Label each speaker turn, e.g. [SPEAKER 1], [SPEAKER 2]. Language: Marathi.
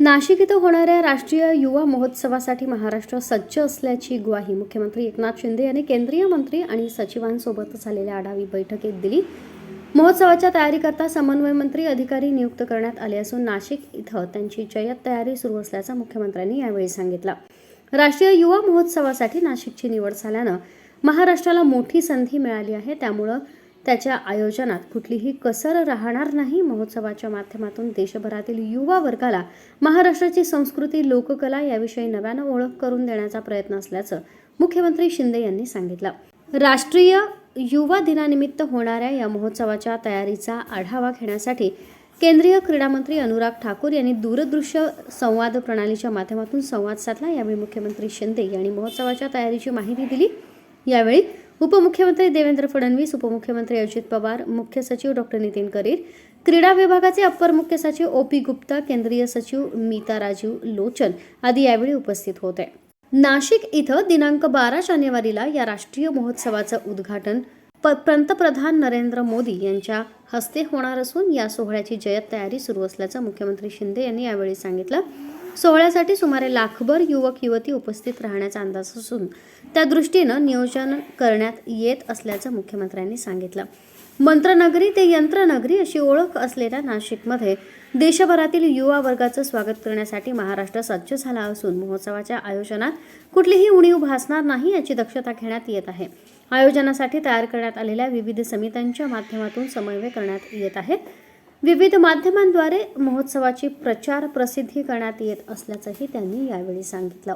[SPEAKER 1] नाशिक इथं होणाऱ्या राष्ट्रीय युवा महोत्सवासाठी महाराष्ट्र सज्ज असल्याची ग्वाही मुख्यमंत्री एकनाथ शिंदे यांनी केंद्रीय मंत्री आणि सचिवांसोबत झालेल्या आढावी बैठकीत दिली. महोत्सवाच्या तयारीकरता समन्वय मंत्री अधिकारी नियुक्त करण्यात आले असून नाशिक इथं त्यांची जय्यत तयारी सुरू असल्याचं मुख्यमंत्र्यांनी यावेळी सांगितलं. राष्ट्रीय युवा महोत्सवासाठी नाशिकची निवड झाल्यानं महाराष्ट्राला मोठी संधी मिळाली आहे. त्यामुळं त्याच्या आयोजनात कुठलीही कसर राहणार नाही. महोत्सवाच्या माध्यमातून देशभरातील युवा वर्गाला महाराष्ट्राची संस्कृती लोककला याविषयी नव्यानं ओळख करून देण्याचा प्रयत्न असल्याचं मुख्यमंत्री शिंदे यांनी सांगितलं. राष्ट्रीय युवा दिनानिमित्त होणाऱ्या या महोत्सवाच्या तयारीचा आढावा घेण्यासाठी केंद्रीय क्रीडा मंत्री अनुराग ठाकूर यांनी दूरदृश्य संवाद प्रणालीच्या माध्यमातून संवाद साधला. यावेळी मुख्यमंत्री शिंदे यांनी महोत्सवाच्या तयारीची माहिती दिली. यावेळी उपमुख्यमंत्री देवेंद्र फडणवीस उपमुख्यमंत्री अजित पवार मुख्य सचिव डॉक्टर नितीन करीर क्रीडा विभागाचे अप्पर मुख्य सचिव ओ पी गुप्ता केंद्रीय सचिव मीता राजीव लोचन आदी यावेळी उपस्थित होते. नाशिक इथं दिनांक बारा जानेवारीला या राष्ट्रीय महोत्सवाचं उद्घाटन प पंतप्रधान नरेंद्र मोदी यांच्या हस्ते होणार असून या सोहळ्याची जयत तयारी सुरू असल्याचं मुख्यमंत्री शिंदे यांनी यावेळी सांगितलं. सोहळ्यासाठी सुमारे लाखभर युवक युवती उपस्थित राहण्याचा अंदाज असून त्या दृष्टीनं नियोजन करण्यात येत असल्याचं मुख्यमंत्र्यांनी सांगितलं. मंत्रनगरी ते यंत्रनगरी अशी ओळख असलेल्या नाशिकमध्ये देशभरातील युवा वर्गाचं स्वागत करण्यासाठी महाराष्ट्र सज्ज झाला असून महोत्सवाच्या आयोजनात कुठलीही उणीव भासणार नाही याची दक्षता घेण्यात येत आहे. आयोजनासाठी तयार करण्यात आलेल्या विविध समित्यांच्या माध्यमातून समन्वय करण्यात येत आहेत विविध माध्यमांद्वारे महोत्सवाची प्रचार प्रसिद्धी करण्यात येत असल्याचंही त्यांनी यावेळी सांगितलं.